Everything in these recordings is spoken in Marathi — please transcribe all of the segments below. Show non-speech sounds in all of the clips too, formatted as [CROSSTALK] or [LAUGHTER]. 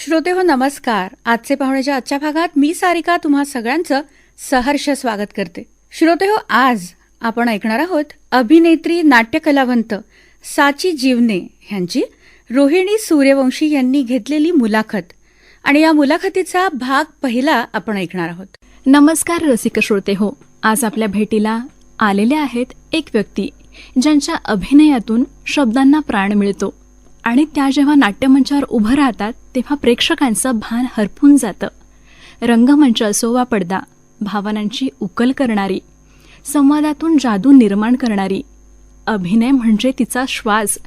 श्रोते हो नमस्कार. आजचे पाहुण्याच्या आजच्या भागात मी सारिका तुम्हा सगळ्यांचं सहर्ष स्वागत करते. श्रोते हो आज आपण ऐकणार आहोत अभिनेत्री नाट्यकलावंत साची जीवने ह्यांची रोहिणी सूर्यवंशी यांनी घेतलेली मुलाखत. आणि या मुलाखतीचा भाग पहिला आपण ऐकणार आहोत. नमस्कार रसिक श्रोते हो. आज आपल्या भेटीला आलेले आहेत एक व्यक्ती ज्यांच्या अभिनयातून शब्दांना प्राण मिळतो. आणि त्या जेव्हा नाट्यमंचावर उभं राहतात तेव्हा प्रेक्षकांचं भान हरपून जातं. रंगमंच असो वा पडदा भावनांची उकल करणारी संवादातून जादू निर्माण करणारी अभिनय म्हणजे तिचा श्वास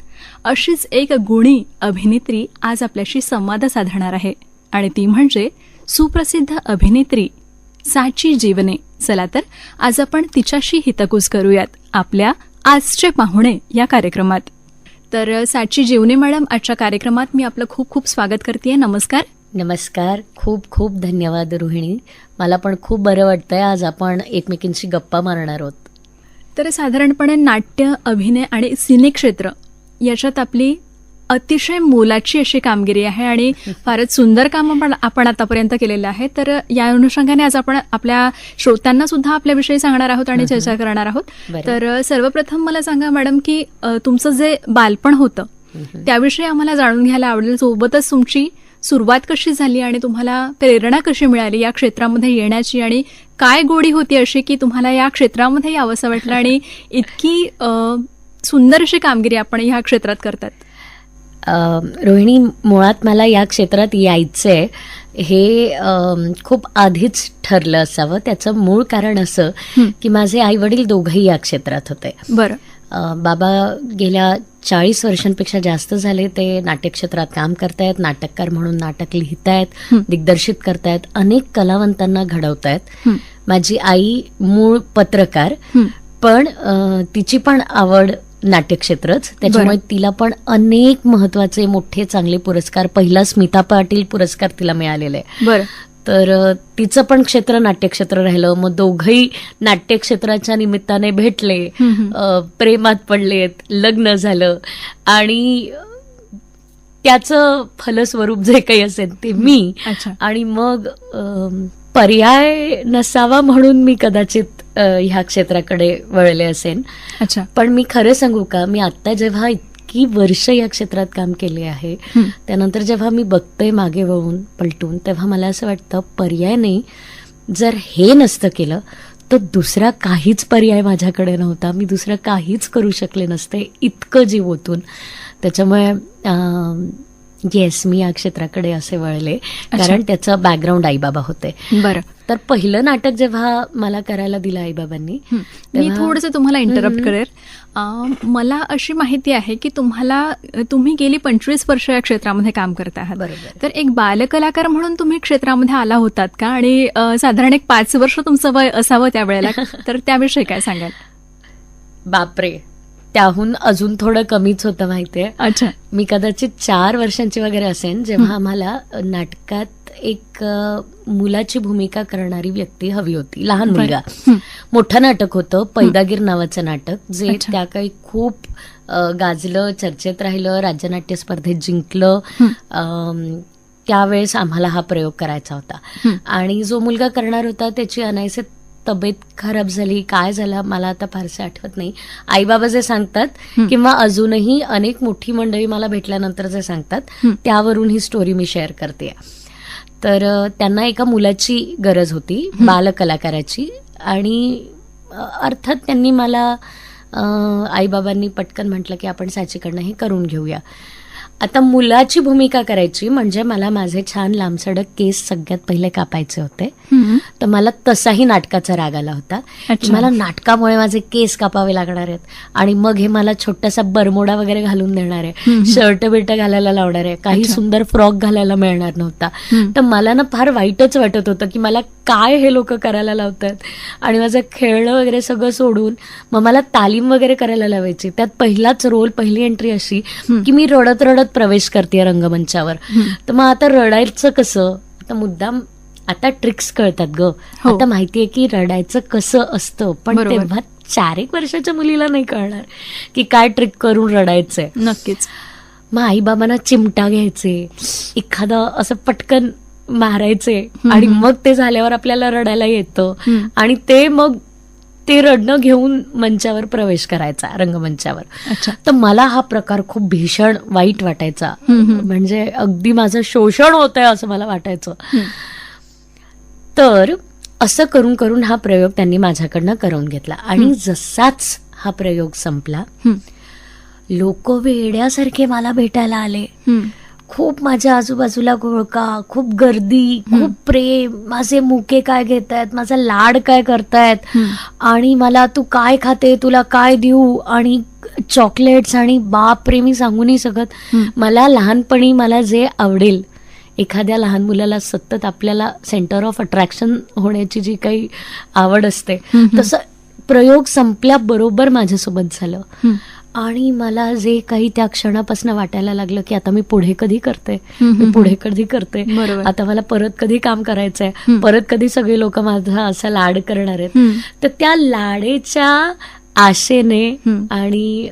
अशीच एक गुणी अभिनेत्री आज आपल्याशी संवाद साधणार आहे. आणि ती म्हणजे सुप्रसिद्ध अभिनेत्री साची जीवने. चला तर आज आपण तिच्याशी हितकूस करूयात आपल्या आजचे पाहुणे या कार्यक्रमात. तर साची जीवने मॅडम आजच्या कार्यक्रमात मी आपलं खूप खूप स्वागत करते नमस्कार. नमस्कार. खूप खूप धन्यवाद रोहिणी. मला पण खूप बरं वाटतंय आज आपण एकमेकींशी गप्पा मारणार आहोत. तर साधारणपणे नाट्य अभिनय आणि सिने क्षेत्र याच्यात आपली अतिशय मोलाची अशी कामगिरी आहे आणि फारच सुंदर काम आपण आपण आतापर्यंत केलेलं आहे. तर या अनुषंगाने आज आपण आपल्या श्रोत्यांना सुद्धा आपल्याविषयी सांगणार आहोत आणि चर्चा करणार आहोत. तर सर्वप्रथम मला सांगा मॅडम की तुमचं जे बालपण होतं त्याविषयी आम्हाला जाणून घ्यायला आवडेल. सोबतच तुमची सुरुवात कशी झाली आणि तुम्हाला प्रेरणा कशी मिळाली या क्षेत्रामध्ये येण्याची आणि काय गोडी होती अशी की तुम्हाला या क्षेत्रामध्ये यावंसं वाटलं आणि इतकी सुंदर अशी कामगिरी आपण ह्या क्षेत्रात करतात? रोहिणी मुळात मला या क्षेत्रात यायचंय हे अं, खूप आधीच ठरलं असावं त्याचं मूळ कारण असं हं. की माझे आई वडील दोघंही या क्षेत्रात होते बरं बाबा गेल्या चाळीस वर्षांपेक्षा जास्त झाले ते नाट्यक्षेत्रात काम करतायत नाटककार म्हणून नाटक लिहितायत हं. दिग्दर्शित करतायत अनेक कलावंतांना घडवतायत हं. माझी आई मूळ पत्रकार हं. पण तिची पण आवड नाट्यक्षेत्रच. त्याच्यामुळे. तिला पण अनेक महत्त्वाचे मोठे चांगले पुरस्कार. पहिला स्मिता पाटील पुरस्कार तिला मिळालेला आहे. बरं. तर तिचं पण क्षेत्र नाट्यक्षेत्र राहिलं. मग दोघही नाट्यक्षेत्राच्या निमित्ताने भेटले. प्रेमात पडलेत. लग्न झालं. आणि त्याचं फलस्वरूप जे काही असेल ते मी. आणि मग पर्याय नसावा म्हणून मी कदाचित ह्या क्षेत्राकडे वळले असेन. अच्छा. पण मी खरं सांगू का मी आता जेव्हा इतकी वर्ष या क्षेत्रात काम केले आहे. त्यानंतर जेव्हा मी बघते मागे वळून पलटून तेव्हा मला असं वाटतं पर्याय नाही. जर हे नसतं केलं तर दुसरा काहीच पर्याय माझ्याकडे नव्हता. मी दुसरं काहीच करू शकले नसते इतकं जीव ओतून. त्याच्यामुळे येस मी या क्षेत्राकडे असे वळले. कारण त्याचं बॅकग्राऊंड आईबाबा होते. बरं. तर पहिलं नाटक जेव्हा मला करायला दिलं आईबाबांनी. मी थोडंसं तुम्हाला इंटरप्ट. करेल. मला अशी माहिती आहे की तुम्हाला तुम्ही गेली पंचवीस वर्ष या क्षेत्रामध्ये काम करत आहात. तर एक बालकलाकार म्हणून तुम्ही क्षेत्रामध्ये आला होतात का? आणि साधारण एक पाच वर्ष तुमचं वय असावं त्यावेळेला. [LAUGHS] तर त्याविषयी काय सांगाल? बापरे. त्याहून अजून थोडं कमीच होतं माहितीये अच्छा मी कदाचित चार वर्षांची वगैरे असेन जेव्हा आम्हाला नाटकात एक मुलाची भूमिका करणारी व्यक्ती हवी होती लहान. मुलगा. मोठं नाटक होतं पैदागीर नावाचं नाटक जे. त्या काही खूप गाजलं चर्चेत राहिलं राज्यनाट्य स्पर्धेत जिंकलं त्यावेळेस आम्हाला हा प्रयोग करायचा होता. आणि जो मुलगा करणार होता त्याची अनायसे तब्येत खराब झाली काय झालं मला आता फारसे आठवत नाही. आई बाबा जे सांगतात. किंवा अजूनही अनेक मोठी मंडळी मला भेटल्यानंतर जे सांगतात. त्यावरून ही स्टोरी मी शेअर करते. तर त्यांना एका मुलाची गरज होती बालकलाकाराची. आणि अर्थात त्यांनी मला आईबाबांनी पटकन म्हटलं की आपण साचीकडनं हे करून घेऊया. आता मुलाची भूमिका करायची म्हणजे मला माझे छान लांबसडक केस सगळ्यात पहिले कापायचे होते हं. तर मला तसाही नाटकाचा राग आला होता की. मला नाटकामुळे माझे केस कापावे लागणार आहेत आणि मग हे मला छोटासा बरमोडा वगैरे घालून देणार आहे. शर्ट बिर्ट घालायला लावणार आहे काही. सुंदर फ्रॉक घालायला मिळणार नव्हता. तर मला ना फार वाईटच वाटत होतं की मला काय हे लोक करायला लावतात आणि माझं खेळणं वगैरे सगळं सोडून मग मला तालीम वगैरे करायला लावायची त्यात पहिलाच रोल पहिली एंट्री अशी. की मी रडत रडत प्रवेश करते रंगमंचावर. तर मग आता रडायचं कसं आता मुद्दाम आता ट्रिक्स कळतात ग हो. आता माहितीये की रडायचं कसं असतं पण बरोबर. तेव्हा चार एक वर्षाच्या मुलीला नाही कळणार की काय ट्रिक करून रडायचंय नक्कीच मग आईबाबांना चिमटा घ्यायचे एखादं असं पटकन मारायचे आणि मग ते झाल्यावर आपल्याला रडायला येतं हम्म. आणि ते मग ते रडणं घेऊन मंचावर प्रवेश करायचा रंगमंचावर तर मला हा प्रकार खूप भीषण वाईट वाटायचा. म्हणजे अगदी माझं शोषण होत आहे असं मला वाटायचं. तर असं करून करून हा प्रयोग त्यांनी माझ्याकडनं करून घेतला आणि जसाच हा प्रयोग संपला. लोक वेड्यासारखे मला भेटायला आले. खूप माझ्या आजूबाजूला घोळका खूप गर्दी खूप प्रेम माझे मुके काय घेत आहेत माझा लाड काय करतायत. आणि मला तू काय खाते तुला काय देऊ आणि चॉकलेट्स आणि बाप रे मी सांगू नाही शकत हम्म. मला लहानपणी मला जे आवडेल एखाद्या लहान मुलाला सतत आपल्याला सेंटर ऑफ अट्रॅक्शन होण्याची जी काही आवड असते. तसं प्रयोग संपल्याबरोबर माझ्यासोबत झालं. आणि मला जे काही त्या क्षणापासून वाटायला लागलं की आता मी पुढे कधी करते मी पुढे कधी करते बरोबर. आता मला परत कधी काम करायचंय. परत कधी सगळे लोक माझा असा लाड करणार आहेत. तर त्या लाडेच्या आशेने. आणि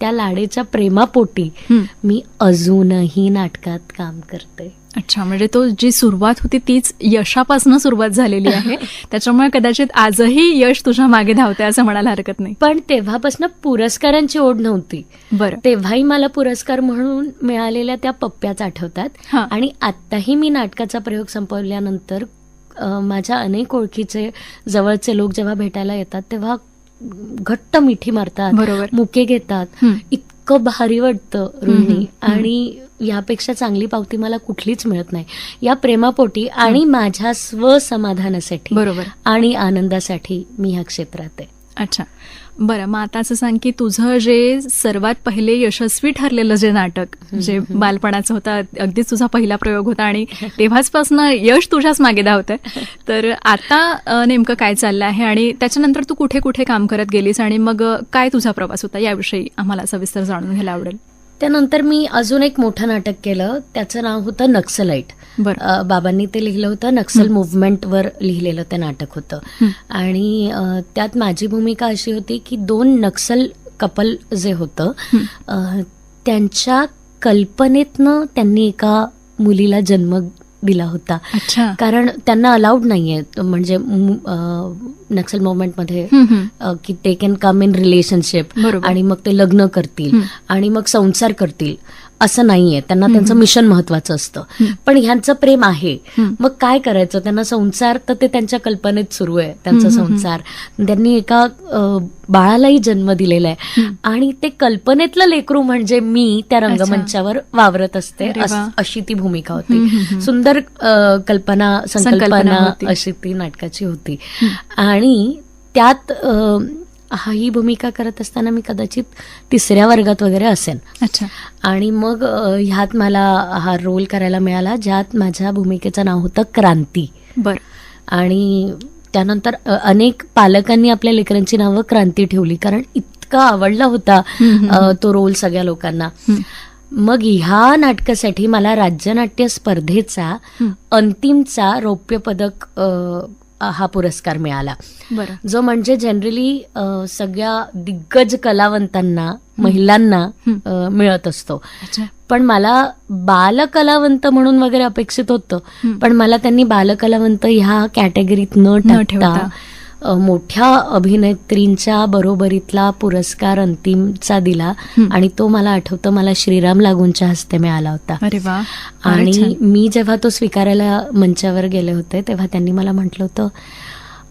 त्या लाडेच्या प्रेमापोटी. मी अजूनही नाटकात काम करते अच्छा म्हणजे तो जी सुरुवात होती तीच यशापासून सुरुवात झालेली आहे [LAUGHS] त्याच्यामुळे कदाचित आजही यश तुझ्या मागे धावते असं म्हणायला हरकत नाही पण तेव्हापासून पुरस्कारांची ओढ नव्हती बरं तेव्हाही मला पुरस्कार म्हणून मिळालेल्या त्या पप्प्याच आठवतात. आणि आत्ताही मी नाटकाचा प्रयोग संपवल्यानंतर माझ्या अनेक ओळखीचे जवळचे लोक जेव्हा भेटायला येतात तेव्हा घट्ट मिठी मारतात बरोबर. मुके घेतात. इतकं भारी वाटतं रोहिणी हम्म. आणि यापेक्षा चांगली पावती मला कुठलीच मिळत नाही. या प्रेमापोटी आणि माझ्या स्वसमाधानासाठी बरोबर. आणि आनंदासाठी मी ह्या क्षेत्रात आहे. अच्छा. बरं मग आता असं सांग की तुझं जे सर्वात पहिले यशस्वी ठरलेलं जे नाटक जे बालपणाचं होतं अगदीच तुझा पहिला प्रयोग होता आणि [LAUGHS] तेव्हाचपासून यश तुझ्याच मागे धावतंय. तर आता नेमकं काय चाललं आहे आणि त्याच्यानंतर तू कुठे कुठे काम करत गेलीस आणि मग काय तुझा प्रवास होता? याविषयी आम्हाला सविस्तर जाणून घ्यायला आवडेल. त्यानंतर मी अजून एक मोठं नाटक केलं. त्याचं नाव होतं अ, बाबांनी ते लिहिलं होतं. नक्सल मुव्हमेंटवर लिहिलेलं ते नाटक होतं. आणि त्यात माझी भूमिका अशी होती की दोन नक्सल कपल जे होतं त्यांच्या कल्पनेतनं त्यांनी एका मुलीला जन्म दिला होता. कारण त्यांना अलाउड नाहीये. म्हणजे नक्सल मुवमेंटमध्ये की ते कॅन कम इन रिलेशनशिप. आणि मग ते लग्न करतील. आणि मग संसार करतील. असं नाहीये त्यांना त्यांचं मिशन महत्वाचं असतं. पण ह्यांचं प्रेम आहे. मग काय करायचं त्यांना संसार तर ते त्यांच्या कल्पनेत सुरू आहे त्यांचा. संसार त्यांनी एका बाळालाही जन्म दिलेला आहे. आणि ते कल्पनेतलं लेकरू म्हणजे मी त्या रंगमंचावर वावरत असते. अशी ती भूमिका होती. सुंदर कल्पना संकल्पना. अशी ती नाटकाची होती आणि त्यात हा ही भूमिका करत असताना मी कदाचित तिसऱ्या वर्गात वगैरे असेन. अच्छा. आणि मग ह्यात मला हा रोल करायला मिळाला ज्यात माझ्या भूमिकेचं नाव होतं क्रांती. बर. आणि त्यानंतर अनेक पालकांनी आपल्या लेकरांची नावं क्रांती ठेवली कारण इतका आवडला होता तो रोल सगळ्या लोकांना. मग ह्या नाटकासाठी मला राज्यनाट्य स्पर्धेचा. अंतिमचा रौप्य पदक हा पुरस्कार मिळाला. जो म्हणजे जनरली सगळ्या दिग्गज कलावंतांना महिलांना मिळत असतो. पण मला बालकलावंत म्हणून वगैरे अपेक्षित होतं. पण मला त्यांनी बालकलावंत ह्या कॅटेगरीत न ठेवता. मोठ्या अभिनेत्रींच्या बरोबरीतला पुरस्कार अंतिमचा दिला. आणि तो मला आठवतं मला श्रीराम लागूंच्या हस्ते मिळाला होता अरे वा फारच आणि. मी जेव्हा तो स्वीकारायला मंचावर गेले होते तेव्हा त्यांनी मला म्हटलं होतं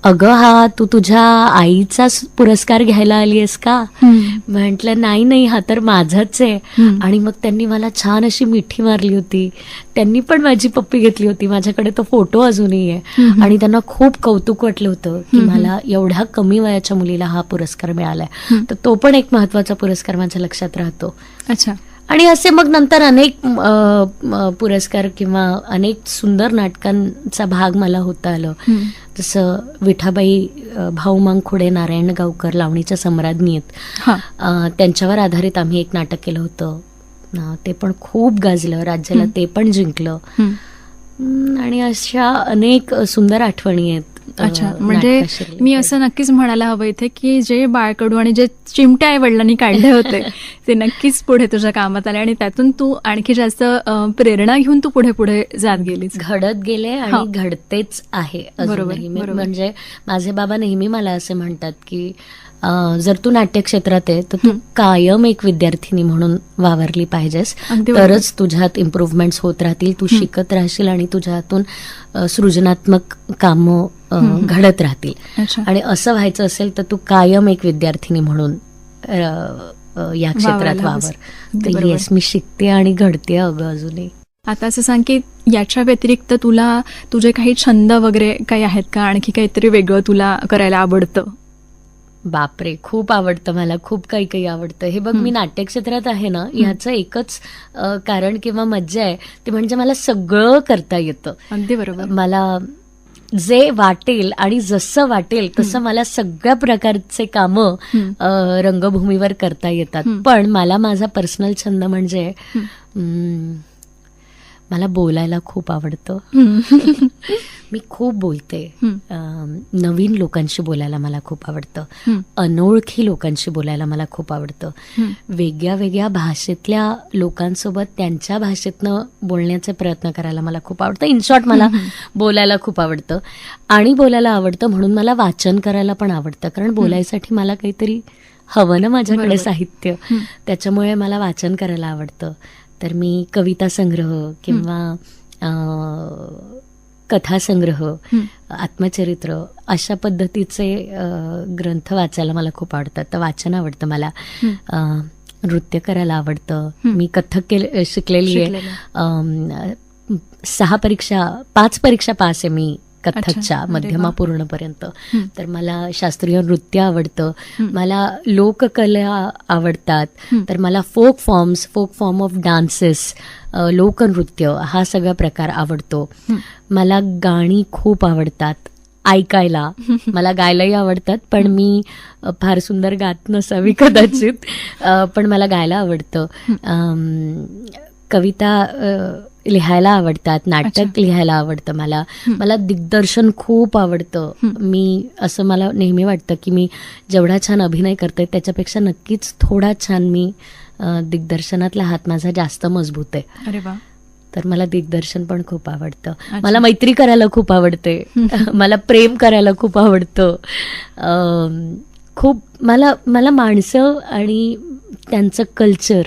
अगं हा तू तुझ्या आईचा पुरस्कार घ्यायला आली आहेस का. म्हटलं नाही नाही हा तर माझाच आहे. आणि मग त्यांनी मला छान अशी मिठी मारली होती त्यांनी पण माझी पप्पी घेतली होती माझ्याकडे तो फोटो अजूनही आहे. आणि त्यांना खूप कौतुक वाटलं होतं की. मला एवढ्या कमी वयाच्या मुलीला हा पुरस्कार मिळालाय. तर तो पण एक महत्त्वाचा पुरस्कार माझ्या लक्षात राहतो अच्छा आणि असे मग नंतर अनेक पुरस्कार किंवा अनेक सुंदर नाटकांचा भाग मला होता आलं. जसं विठाबाई अ, भाऊ मांगखोडे नारायण गावकर लावणीच्या सम्राज्ञी आहेत. त्यांच्यावर आधारित आम्ही एक नाटक केलं होतं. ते पण खूप गाजलं. राज्याला. ते पण जिंकलं. आणि अशा अनेक सुंदर आठवणी आहेत. अच्छा म्हणजे. मी असं नक्कीच म्हणायला हवं इथे की जे बाळकडू आणि जे चिमटे आई वडिलांनी काढले होते [LAUGHS] ते नक्कीच पुढे तुझ्या कामात आले आणि त्यातून तू आणखी जास्त प्रेरणा घेऊन तू पुढे पुढे जात गेलीस घडत गेले. आणि घडतेच आहे बरोबर. म्हणजे माझे बाबा नेहमी मला असे म्हणतात की जर तू नाट्य क्षेत्रात आहे तर तू. कायम एक विद्यार्थिनी म्हणून वावरली पाहिजेस. तरच तुझ्यात इम्प्रूव्हमेंट्स होत राहतील तू शिकत राहशील आणि तुझ्या हातून सृजनात्मक कामं घडत राहतील. आणि असं व्हायचं असेल तर तू कायम एक विद्यार्थिनी म्हणून या क्षेत्रात. वावर. येस मी शिकते आणि घडते अगं अजूनही. आता असं सांग की याच्या व्यतिरिक्त तुला तुझे काही छंद वगैरे काही आहेत का? आणखी काहीतरी वेगळं तुला करायला आवडतं? बापरे खूप आवडतं मला खूप काही काही आवडतं. हे बघ मी नाट्यक्षेत्रात आहे ना ह्याचं एकच कारण किंवा मज्जा आहे ते म्हणजे मला सगळं करता येतं. अगदी बरोबर. मला जे वाटेल आणि जसं वाटेल तसं मला सगळ्या प्रकारचे कामं रंगभूमीवर करता येतात. पण मला माझा पर्सनल छंद म्हणजे मला बोलायला खूप आवडतं. [LAUGHS] मी खूप बोलते. नवीन लोकांशी बोलायला मला खूप आवडतं. अनोळखी लोकांशी बोलायला मला खूप आवडतं. वेगळ्या वेगळ्या भाषेतल्या लोकांसोबत त्यांच्या भाषेतनं बोलण्याचे प्रयत्न करायला मला खूप आवडतं. इन शॉर्ट मला बोलायला खूप आवडतं. आणि बोलायला आवडतं म्हणून मला वाचन करायला पण आवडतं. कारण बोलायसाठी मला काहीतरी हवं ना माझ्याकडे. साहित्य. त्याच्यामुळे मला वाचन करायला आवडतं. तर मी कविता संग्रह किंवा अं, कथासंग्रह हं. आत्मचरित्र अशा पद्धतीचे ग्रंथ वाचायला मला खूप आवडतात. तर वाचन आवडतं मला. नृत्य करायला आवडतं. मी कथक केल- शिकलेली आहे. सहा परीक्षा पाच परीक्षा पास आहे मी. अच्छा. कथकच्या अरे मध्यमा वा. पूर्णपर्यंत हं. तर मला शास्त्रीय नृत्य आवडतं. मला लोककला आवडतात. तर मला folk forms folk form of dances लोकनृत्य हा सगळा प्रकार आवडतो. मला गाणी खूप आवडतात ऐकायला [LAUGHS] मला गायलाही आवडतात पण मी फार सुंदर गात नसावी कदाचित [LAUGHS] पण मला गायला आवडतं कविता लिहायला आवडतात नाटक. लिहायला आवडतं मला. मला दिग्दर्शन खूप आवडतं. मी असं मला नेहमी वाटतं की मी जेवढा छान अभिनय करते त्याच्यापेक्षा नक्कीच थोडा छान मी दिग्दर्शनातला हात माझा जास्त मजबूत आहे. अरे वा. तर मला दिग्दर्शन पण खूप आवडतं. मला मैत्री करायला खूप आवडते. [LAUGHS] मला प्रेम करायला खूप आवडतं. खूप मला मला माणसं आणि त्यांचं कल्चर.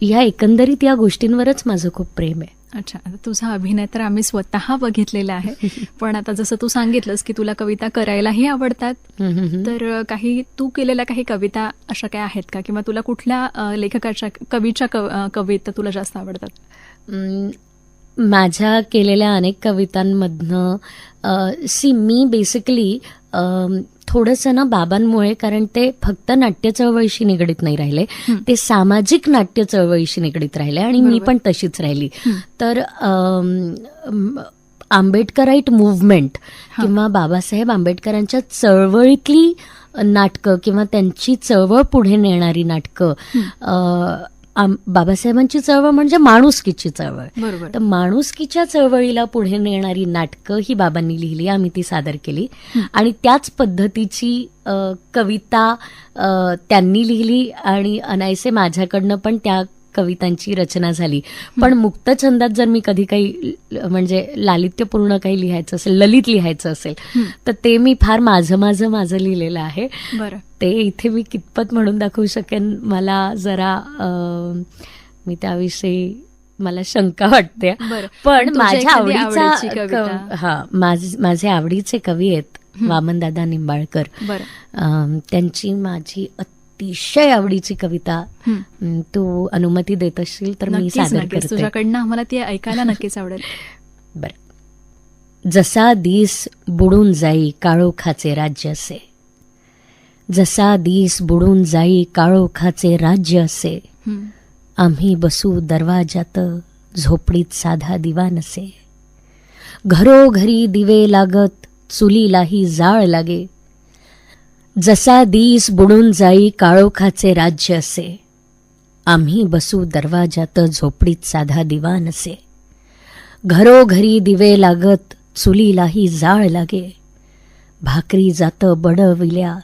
या एकंदरीत या गोष्टींवरच माझं खूप प्रेम आहे. अच्छा आता तुझा अभिनय तर आम्ही स्वतः बघितलेला आहे. [LAUGHS] पण आता जसं तू सांगितलंस की तुला कविता करायलाही आवडतात. तर काही तू केलेल्या काही कविता अशा काय आहेत का? किंवा तुला कुठल्या लेखकाच्या कवीच्या कव- कविता तुला जास्त आवडतात? माझ्या केलेल्या अनेक कवितांमधनं सी मी बेसिकली थोडंसं ना बाबांमुळे कारण ते फक्त नाट्य चळवळीशी निगडीत नाही राहिले. ते सामाजिक नाट्य चळवळीशी निगडीत राहिले आणि मी. पण तशीच राहिली. तर आंबेडकराईट मुव्हमेंट हा. किंवा बाबासाहेब आंबेडकरांच्या चळवळीतली नाटकं किंवा त्यांची चळवळ पुढे नेणारी नाटकं बाबासाहेबांची चळवळ म्हणजे माणुसकीची चळवळ. बरोबर. तर माणुसकीच्या चळवळीला पुढे नेणारी नाटकं ही बाबांनी लिहिली आम्ही ती सादर केली. आणि त्याच पद्धतीची कविता त्यांनी लिहिली आणि अनायसे माझ्याकडनं पण त्या कवितांची रचना झाली. पण मुक्त छंदात जर मी कधी काही म्हणजे लालित्यपूर्ण काही लिहायचं असेल ललित लिहायचं असेल. तर ते मी फार माझं माझं माझं लिहिलेलं आहे. ते इथे मी कितपत म्हणून दाखवू शकेन मला जरा मी त्याविषयी मला शंका वाटते. पण माझ्या आवडीचा हा माझ- आवडीचे कवी आहेत वामनदादा निंबाळकर. त्यांची माझी अतिशय आवडीची कविता तू अनुमती देत असशील तर मी सादर करते. तुझ्याकडनं आम्हाला ती ऐकायला नक्कीच आवडेल. [LAUGHS] बर. जसा दिस बुडून जाई काळोखाचे राज्य असे. जसा दिस बुडून जाई काळोखाचे राज्य असे. आम्ही बसू दरवाजात झोपडीत साधा दिवा नसे घरोघरी दिवे लागत चुलीलाही जाळ लागे. जसा दिस बुडून जाई काळोखाचे राज्य असे आम्ही बसू दरवाजात झोपडीत साधा दिवा नसे घरोघरी दिवे लागत चुलीलाही जाळ लागे. भाकरी जातं बडविल्या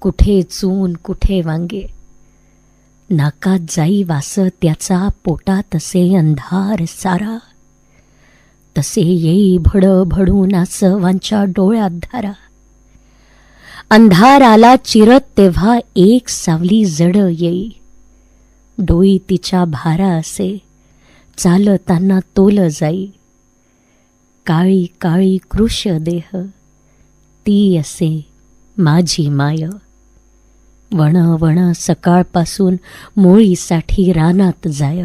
कुठे चून कुठे वांगे. नाकात जाई वास त्याचा पोटात असे अंधार सारा. तसे येई भड भडून आस वांच्या डोळ्यात धारा. अंधाराला चिरत तेव्हा एक सावली जड येई. डोई तिच्या भारा असे. चालताना तोल जाई. काळी काळी कृश देह. ती असे माझी माय. वण वण सकाळपासून मोळीसाठी रानात जाय.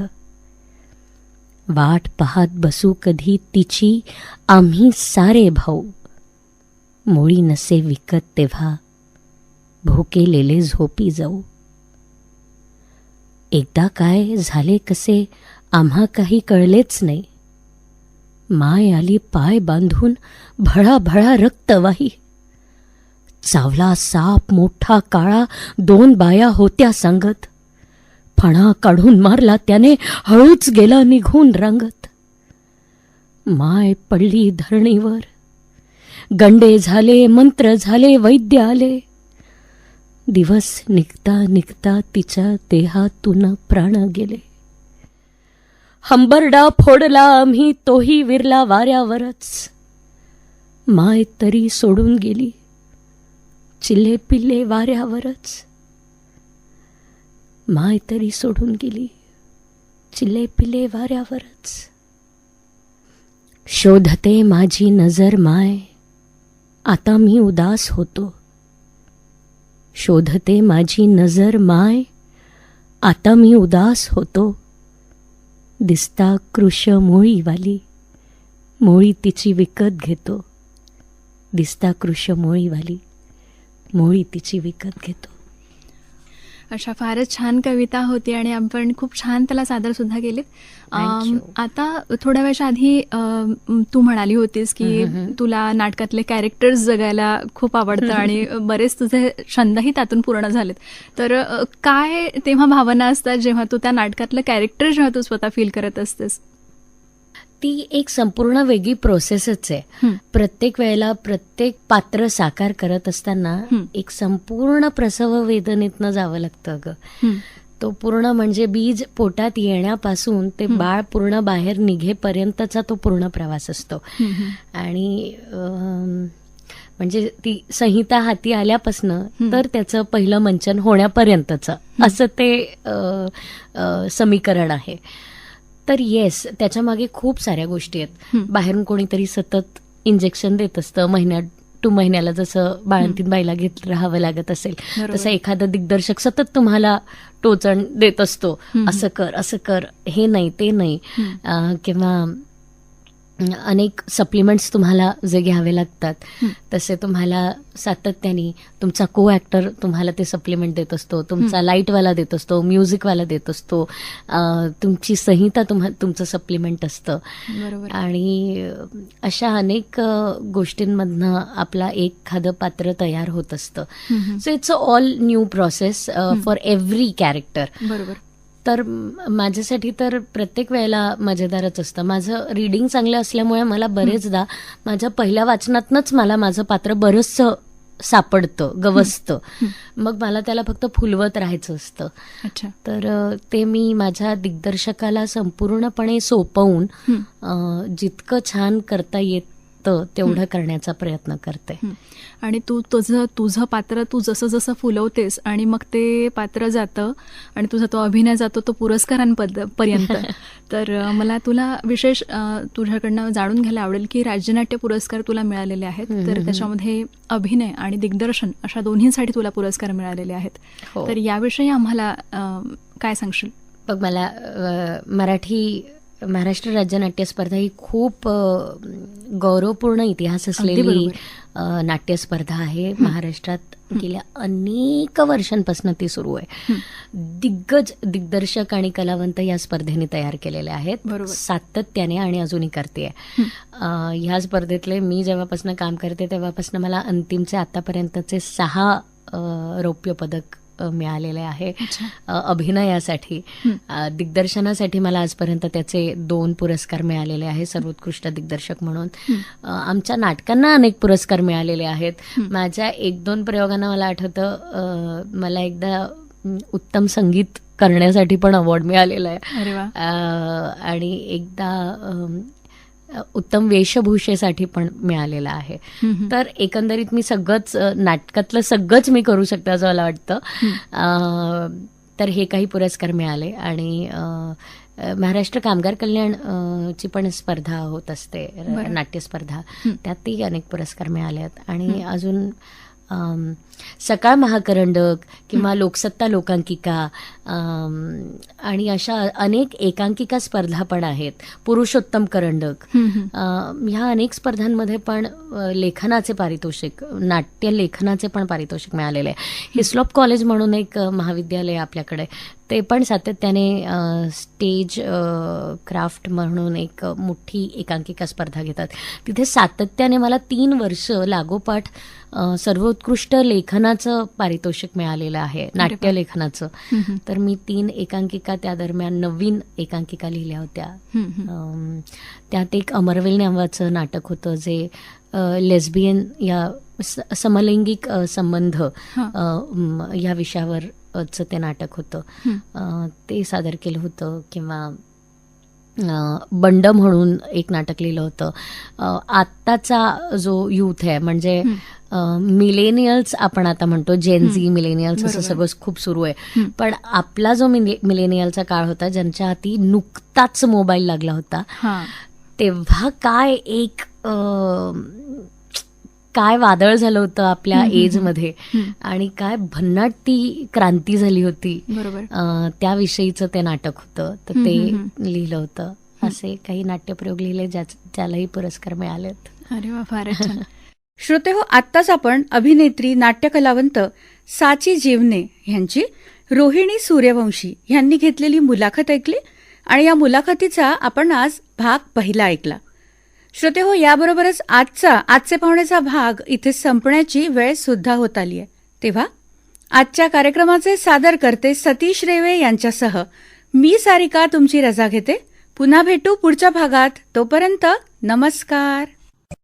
वाट पाहत बसू कधी तिची आम्ही सारे भाऊ. मोळी नसे विकत तेव्हा भोकेलेले झोपी जाऊ. एकदा काय झाले कसे आम्हा काही कळलेच नाही. माय आली पाय बांधून भळाभळा रक्त वाही चावला साप मोठा काळा दोन बाया होत्या सांगत. फणा काढून मारला त्याने हळूच गेला निघून रांगत. माय पडली धरणीवर. गंडे झाले मंत्र झाले वैद्य आले. दिवस निघता निघता तिच्या देहातून प्राण गेले. हंबरडा फोडला आम्ही तोही विरला वाऱ्यावरच. माय तरी सोडून गेली चिल्ले पिल्ले वाऱ्यावरच. माय तरी सोडून गेली चिल्ले पिल्ले वाऱ्यावरच. शोधते माझी नजर माय आता मी उदास होतो. शोधते माझी नजर माय. आता मी उदास होतो. दिसता कृश मोळीवाली मोळी तिची विकत घेतो. दिसता कृश मोळीवाली मोळी तिची विकत घेतो. अशा फारच छान कविता होती आणि आपण खूप छान त्याला सादर सुद्धा केली Thank you. आता थोड्या वेळाच्या आधी तू म्हणाली होतीस की तुला नाटकातले कॅरेक्टर्स जगायला खूप आवडतं [LAUGHS] आणि बरेच तुझे छंदही त्यातून पूर्ण झालेत. तर काय तेव्हा भावना असतात जेव्हा तू त्या नाटकातलं कॅरेक्टर जेव्हा तू स्वतः फील करत असतेस? ती एक संपूर्ण वेगळी प्रोसेसच आहे. प्रत्येक वेळेला प्रत्येक पात्र साकार करत असताना. एक संपूर्ण प्रसव वेदनेतनं जावं लागतं ग. तो पूर्ण म्हणजे बीज पोटात येण्यापासून ते बाळ पूर्ण बाहेर निघेपर्यंतचा तो पूर्ण प्रवास असतो. आणि म्हणजे ती संहिता हाती आल्यापासनं तर त्याचं पहिलं मंचन होण्यापर्यंतचं असं ते समीकरण आहे तर येस त्याच्यामागे खूप साऱ्या गोष्टी आहेत. बाहेरून कोणीतरी सतत इंजेक्शन देत असतं. महिन्यात टू महिन्याला जसं बाळंतीन बाईला घेत राहावं लागत असेल. तसं एखादा दिग्दर्शक सतत तुम्हाला टोचण देत असतो. असं कर असं कर. हे नाही ते नाही. किंवा अनेक सप्लिमेंट्स तुम्हाला जे घ्यावे लागतात. तसे तुम्हाला सातत्याने तुमचा को ऍक्टर तुम्हाला ते सप्लिमेंट देत असतो तुमचा लाईटवाला देत असतो म्युझिकवाला देत असतो तुमची संहिता तुम्हा तुमचं सप्लिमेंट असतं. आणि अशा अनेक गोष्टींमधनं आपला एखादं पात्र तयार होत असतं. So it's a all new process for every character बरोबर. तर माझ्यासाठी तर प्रत्येक वेळेला मजेदारच असतं. माझं रिडिंग चांगलं असल्यामुळे मला बरेचदा माझ्या पहिल्या वाचनातनच मला माझं पात्र बरंचसं सापडतं गवसतं. मग मला त्याला फक्त फुलवत राहायचं असतं. अच्छा. तर ते मी माझ्या दिग्दर्शकाला संपूर्णपणे सोपवून जितकं छान करता येतं तेवढं करण्याचा प्रयत्न करते. आणि तू तुझं तुझं पात्र तू जसं जसं फुलवतेस आणि मग ते पात्र जातं आणि तुझा तो अभिनय जातो तो पुरस्कारांपद पर्यंत. [LAUGHS] तर मला तुला विशेष तुझ्याकडनं जाणून घ्यायला आवडेल की राज्यनाट्य पुरस्कार तुला मिळालेले आहेत. तर त्याच्यामध्ये अभिनय आणि दिग्दर्शन अशा दोन्हीसाठी तुला पुरस्कार मिळालेले आहेत. हो. तर याविषयी आम्हाला काय सांगशील? बघ मला मराठी महाराष्ट्र राज्य नाट्य स्पर्धा ही खूप गौरवपूर्ण इतिहास असलेली बरोबर. अ, नाट्य स्पर्धा आहे महाराष्ट्रात गेल्या अनेक वर्षांपासून ती सुरू आहे. दिग्गज दिग्दर्शक आणि कलावंत या स्पर्धेने तयार केलेले आहेत. सातत्याने आणि अजूनही करते ह्या स्पर्धेतले मी जेव्हापासून काम करते तेव्हापासून मला अंतिमचे आतापर्यंतचे सहा रौप्य पदक मिळालेले आहे. अभिनयासाठी. दिग्दर्शनासाठी मला आजपर्यंत त्याचे दोन पुरस्कार मिळालेले आहे सर्वोत्कृष्ट दिग्दर्शक म्हणून. आमच्या नाटकांना अनेक पुरस्कार मिळालेले आहेत. माझ्या एक दोन प्रयोगांना मला आठवतं मला एकदा उत्तम संगीत करण्यासाठी पण अवॉर्ड मिळालेला आहे. आणि एकदा उत्तम वेशभूषेसाठी पण मिळालेला आहे. तर एकंदरीत मी सगळंच नाटकातलं सगळंच मी करू शकते असं मला वाटतं तर हे काही पुरस्कार मिळाले आणि महाराष्ट्र कामगार कल्याण ची पण स्पर्धा होत असते बरं. नाट्यस्पर्धा हं. त्यातही अनेक पुरस्कार मिळाले आहेत आणि अजून सकाळ महाकरंडक किंवा लोकसत्ता लोकांकिका आणि अशा अनेक एकांकिका स्पर्धा पण आहेत. पुरुषोत्तम करंडक. ह्या अनेक स्पर्धांमध्ये पण लेखनाचे पारितोषिक नाट्य लेखनाचे पण पारितोषिक मिळालेले आहे. हिस्लॉप कॉलेज म्हणून एक महाविद्यालय आपल्याकडे. ते पण सातत्याने स्टेज क्राफ्ट म्हणून एक मोठी एकांकिका स्पर्धा घेतात. तिथे सातत्याने मला तीन वर्ष लागोपाठ सर्वोत्कृष्ट लेखनाचं पारितोषिक मिळालेलं आहे नाट्य लेखनाचं. तर मी तीन एकांकिका त्या दरम्यान नवीन एकांकिका लिहिल्या होत्या. त्यात एक अमरवेल नावाचं नाटक होतं जे लेस्बियन या समलैंगिक संबंध या विषयावर चं ते नाटक होतं. ते सादर केलं होतं किंवा बंड म्हणून एक नाटक लिहिलं होतं. आत्ताचा जो युथ आहे म्हणजे मिलेनियल्स आपण आता म्हणतो जेनझी मिलेनियल्स असं. सगळं खूप सुरू आहे. पण आपला जो मिलेनियलचा काळ होता ज्यांच्या हाती नुकताच मोबाईल लागला होता तेव्हा काय एक काय वादळ झालं होतं आपल्या एजमध्ये. आणि काय भन्नाट ती क्रांती झाली होती. बरोबर. त्याविषयीचं ते नाटक होतं तर ते. लिहिलं होतं. असे काही नाट्यप्रयोग लिहिले ज्या ज्यालाही पुरस्कार मिळालेत. अरे वा छान. [LAUGHS] श्रोते हो आत्ताच आपण अभिनेत्री नाट्यकलावंत साची जीवने यांची रोहिणी सूर्यवंशी यांनी घेतलेली मुलाखत ऐकली आणि या मुलाखतीचा आपण आज भाग पहिला ऐकला. श्रोते हो याबरोबरच आजचा आजचे पाहुण्याचा भाग इथे संपण्याची वेळ सुद्धा होत आली आहे तेव्हा आजच्या कार्यक्रमाचे सादर करते सतीश रेवे यांच्यासह. मी सारिका तुमची रजा घेते. पुन्हा भेटू पुढच्या भागात. तोपर्यंत नमस्कार.